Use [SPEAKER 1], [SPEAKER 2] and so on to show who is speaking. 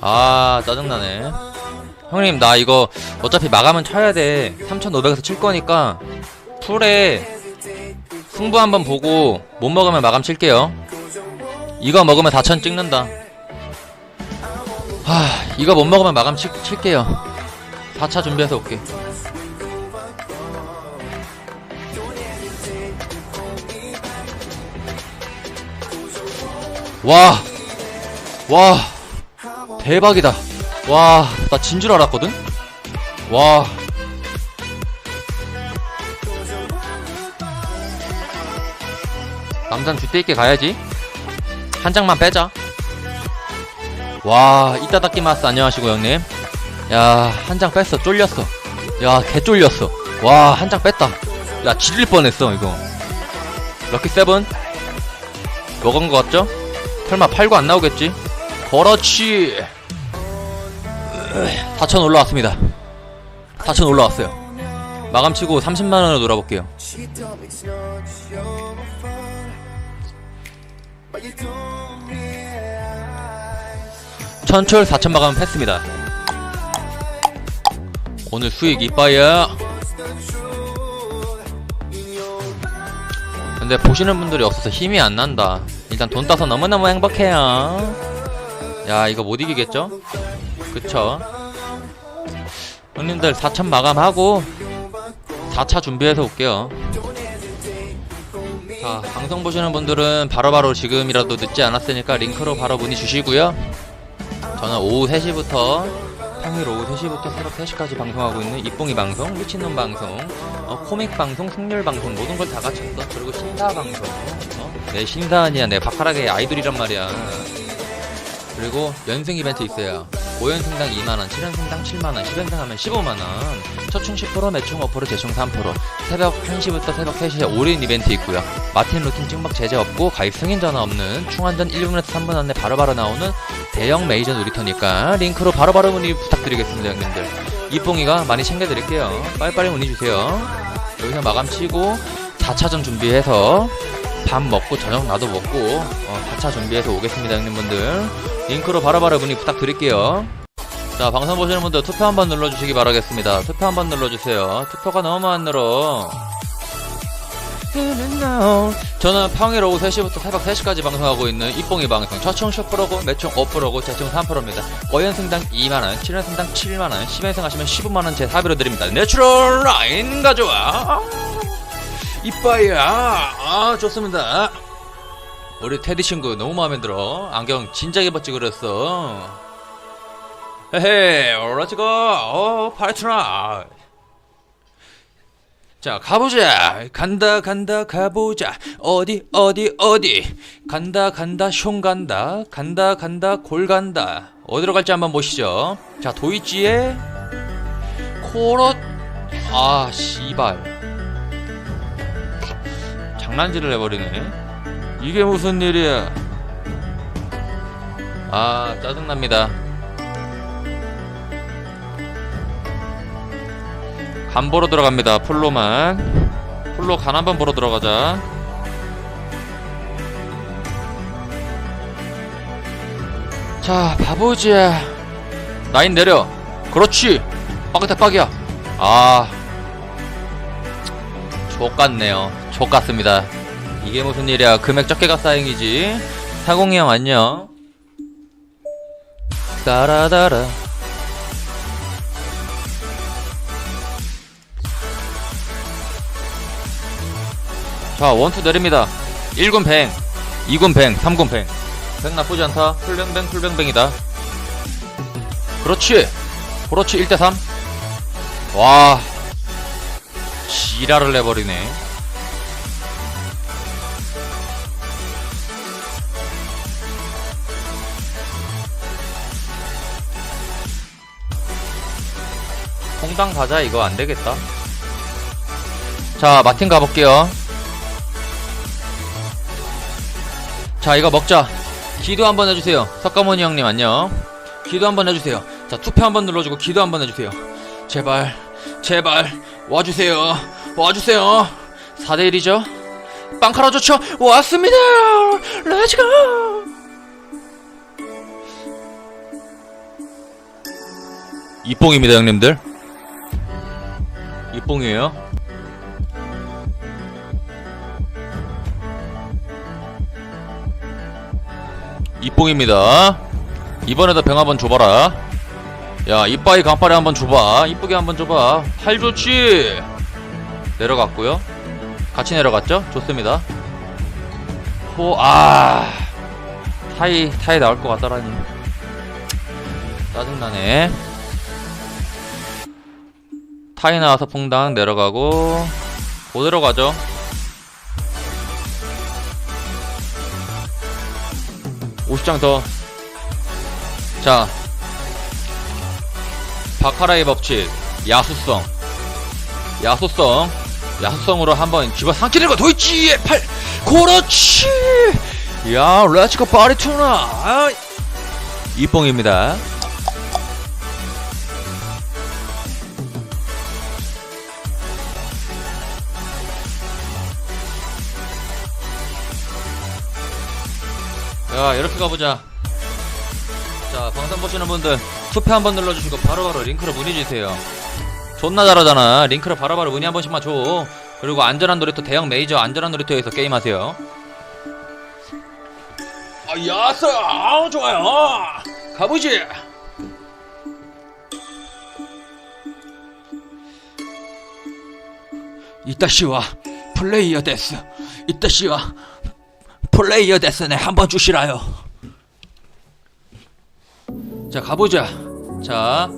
[SPEAKER 1] 아 짜증나네. 형님 나 이거 어차피 마감은 쳐야 돼. 3500에서 칠 거니까 풀에 승부 한번 보고 못 먹으면 마감 칠게요. 이거 먹으면 4000 찍는다. 하 이거 못 먹으면 마감 칠, 칠게요. 4차 준비해서 올게. 와 와, 대박이다. 와, 나 진 줄 알았거든? 와. 남잔 쥐대 있게 가야지. 한 장만 빼자. 와, 이따다키마스 안녕하시고 형님. 야, 한 장 뺐어. 쫄렸어. 야, 개 쫄렸어. 와, 한 장 뺐다. 야, 지릴 뻔했어, 이거. 럭키 세븐. 먹은 거 같죠? 설마 팔고 안 나오겠지? 그렇지. 4천 올라왔습니다. 4천 올라왔어요. 마감 치고 30만원으로 놀아볼게요. 천철 4천 마감 했습니다. 오늘 수익 이빠야. 근데 보시는 분들이 없어서 힘이 안 난다. 일단 돈 따서 너무너무 행복해요 야 이거 못 이기겠죠? 그쵸 형님들 4천 마감하고 4차 준비해서 올게요 자 방송 보시는 분들은 바로 바로 지금이라도 늦지 않았으니까 링크로 바로 문의 주시고요 저는 오후 3시부터 평일 오후 3시부터 새벽 3시까지 방송하고 있는 이뽕이 방송, 미친놈 방송, 어, 코믹 방송, 승률 방송 모든 걸 다 갖췄어. 그리고 신사 방송. 어? 내 신사 아니야. 내 바카락의 아이돌이란 말이야. 그리고 연승 이벤트 있어요. 5연승당 2만원, 7연승당 7만원, 10연승 하면 15만원, 초충 10%, 매충 5%, 재충 3%, 새벽 1시부터 새벽 3시에 올인 이벤트 있고요. 마틴 루틴 찍먹 제재 없고, 가입 승인 전화 없는, 충환전 1분에서 3분 안에 바로바로 나오는 대형 메이저 놀이터니까 링크로 바로바로 문의 부탁드리겠습니다, 형님들. 이뽕이가 많이 챙겨드릴게요. 빨리빨리 문의 주세요. 여기서 마감 치고, 4차전 준비해서, 밥 먹고 저녁 나도 먹고 어, 4차 준비해서 오겠습니다 형님분들. 링크로 바로바로 문의 부탁드릴게요. 자 방송 보시는 분들 투표 한번 눌러주시기 바라겠습니다. 투표 한번 눌러주세요. 투표가 너무 안 늘어. 저는 평일 오후 3시부터 새벽 3시까지 방송하고 있는 이뽕이 방송 초총 10%고 매총 5%고 재총 3%입니다. 5연승당 2만원 7연승당 7만원 10연승 하시면 15만원 제 사비로 드립니다. 내추럴 라인 가져와 이빠야. 아 좋습니다. 우리 테디 친구 너무 마음에 들어. 안경 진작에 입었지 그랬어. 헤헤 렛츠고 어 파이트나 자 가보자. 간다 간다 가보자. 어디 어디 어디. 간다 간다 숑 간다. 간다 간다 골 간다. 어디로 갈지 한번 보시죠. 자 도이치의 코럿 아 씨발 장난질을 해버리네. 이게 무슨 일이야? 아, 짜증납니다. 간 보러 들어갑니다. 풀로만. 풀로 간 한번 보러 들어가자. 자, 바보지야. 라인 내려. 그렇지. 빡이다, 빡이야. 아. 족같네요. 족같습니다. 이게 무슨 일이야. 금액 적게 가 쌓행이지. 사공이 형 안녕. 따라따라. 자, 원투 내립니다. 1군 뱅, 2군 뱅, 3군 뱅. 뱅 나쁘지 않다. 풀뱅뱅, 풀뱅뱅이다. 그렇지. 그렇지, 1대3. 와. 지랄을 내버리네. 홍당 가자 이거 안 되겠다. 자 마틴 가볼게요. 자 이거 먹자. 기도 한번 해주세요. 석가모니 형님 안녕. 기도 한번 해주세요. 자 투표 한번 눌러주고 기도 한번 해주세요. 제발 제발 와주세요. 와주세요. 4대1이죠? 빵카라 좋죠? 왔습니다! 렛츠고! 이뽕입니다 형님들 이뽕이에요? 이뽕입니다. 이번에도 병 한번 줘봐라. 야 이빠이 강파리 한번 줘봐. 이쁘게 한번 줘봐. 팔 좋지? 내려갔고요. 같이 내려갔죠? 좋습니다. 호아 타이 타이 나올 것 같더라니. 짜증나네 타이 나와서 퐁당 내려가고 그대로 가죠 오십 장 더. 자. 바카라의 법칙. 야수성. 야수성. 야수성으로 한번 집어 삼키는 거 도이치의 팔. 그렇지. 야, 렛츠고 파리투나. 아, 이뽕입니다. 야 이렇게 가보자. 자 방송 보시는 분들 투표 한번 눌러주시고 바로바로 링크로 문의주세요. 존나 잘하잖아. 링크로 바로바로 문의 한 번씩만 줘. 그리고 안전한 놀이터 대형 메이저 안전한 놀이터에서 게임하세요. 아 야스! 아우 좋아요. 가보지. 이따시와 플레이어 데스. 이따시와 플레이어 데스네 한번 주시라요. 자 가보자. 자